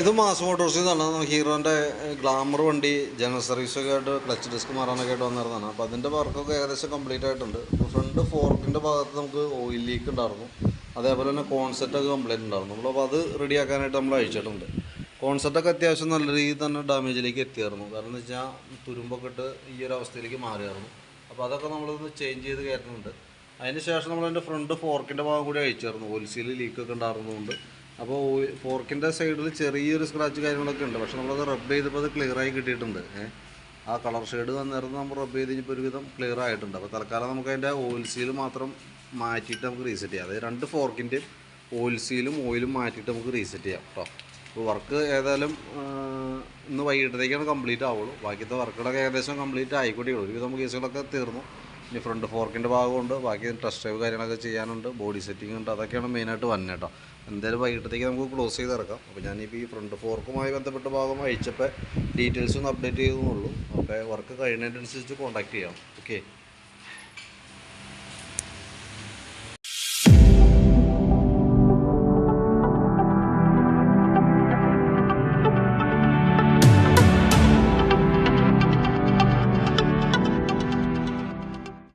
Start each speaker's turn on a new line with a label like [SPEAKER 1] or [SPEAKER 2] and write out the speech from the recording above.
[SPEAKER 1] ഇത് മാസ് മോട്ടോഴ്സിൽ നിന്നാണ് ഹീറോന്റെ ഗ്ലാമർ വണ്ടി ജനറൽ സർവീസൊക്കെ ആയിട്ട് ക്ലച്ച് ഡിസ്ക് മാറാനൊക്കെ ആയിട്ട് വന്നിരുന്നതാണ്. അപ്പോൾ അതിന്റെ വർക്കൊക്കെ ഏകദേശം കംപ്ലീറ്റ് ആയിട്ടുണ്ട്. ഫ്രണ്ട് ഫോർക്കിന്റെ ഭാഗത്ത് നമുക്ക് ഓയിൽ ലീക്ക് ഉണ്ടായിരുന്നു. അതേപോലെ തന്നെ കോൺസെപ്റ്റൊക്കെ കംപ്ലൈന്റ് ഉണ്ടായിരുന്നു. നമ്മൾ അപ്പോൾ അത് റെഡിയാക്കാനായിട്ട് നമ്മൾ അയച്ചിട്ടുണ്ട്. കോൺസെപ്റ്റൊക്കെ അത്യാവശ്യം നല്ല രീതിയിൽ തന്നെ ഡാമേജിലേക്ക് എത്തിയായിരുന്നു. കാരണം എന്ന് വെച്ചാൽ തുരുമ്പൊക്കെ ഇട്ട് ഈ ഒരു അവസ്ഥയിലേക്ക് മാറിയായിരുന്നു. അപ്പോൾ അതൊക്കെ നമ്മളൊന്ന് ചേഞ്ച് ചെയ്ത് കയറ്റുന്നുണ്ട്. അതിന് ശേഷം നമ്മളതിന്റെ ഫ്രണ്ട് ഫോർക്കിന്റെ ഭാഗം കൂടി അയച്ചായിരുന്നു ഓയിൽസീൽ ലീക്കൊക്കെ ഉണ്ടായിരുന്നതുകൊണ്ട്. അപ്പോൾ ഫോർക്കിന്റെ സൈഡിൽ ചെറിയൊരു സ്ക്രാച്ച് കാര്യങ്ങളൊക്കെ ഉണ്ട്. പക്ഷെ നമ്മളത് റബ്ബ് ചെയ്തപ്പോൾ അത് ക്ലിയർ ആയി കിട്ടിയിട്ടുണ്ട്. ആ കളർ ഷെയ്ഡ് വന്നിരുന്ന നമ്മൾ റബ്ബ് ചെയ്ത് കഴിഞ്ഞപ്പോൾ ഒരുവിധം ക്ലിയർ ആയിട്ടുണ്ട്. അപ്പോൾ തൽക്കാലം നമുക്ക് അതിന്റെ ഓയിൽ സീൽ മാത്രം മാറ്റിയിട്ട് നമുക്ക് റീസെറ്റ് ചെയ്യാം. അതായത് രണ്ട് ഫോർക്കിന്റെയും ഓയിൽ സീലും ഓയിലും മാറ്റിയിട്ട് നമുക്ക് റീസെറ്റ് ചെയ്യാം കേട്ടോ അപ്പോൾ വർക്ക് ഏതായാലും ഇന്ന് വൈകിട്ടത്തേക്കാണ് കംപ്ലീറ്റ് ആവുള്ളൂ. ബാക്കിയത്തെ വർക്കുകളൊക്കെ ഏകദേശം കംപ്ലീറ്റ് ആയിക്കോട്ടെ ഒരുവിധം കേസുകളൊക്കെ തീർന്നു. ഇനി ഫ്രണ്ട് ഫോർക്കിന്റെ ഭാഗമുണ്ട്. ബാക്കി ടെസ്റ്റ് ഡ്രൈവ് കാര്യങ്ങളൊക്കെ ചെയ്യാനുണ്ട്. ബോഡി സെറ്റിംഗ് ഉണ്ട്. അതൊക്കെയാണ് മെയിനായിട്ട് വന്നത് കേട്ടോ എന്തായാലും വൈകിട്ടത്തേക്ക് നമുക്ക് ക്ലോസ് ചെയ്ത് ഇറക്കാം. അപ്പോൾ ഞാനിപ്പോൾ ഈ ഫ്രണ്ട് ഫോർക്കുമായി ബന്ധപ്പെട്ട ഭാഗം അയച്ചപ്പോൾ ഡീറ്റെയിൽസ് ഒന്ന് അപ്ഡേറ്റ് ചെയ്തെന്നുള്ളൂ അപ്പോൾ വർക്ക് കഴിയുന്നതിനനുസരിച്ച് കോൺടാക്ട് ചെയ്യാം. ഓക്കെ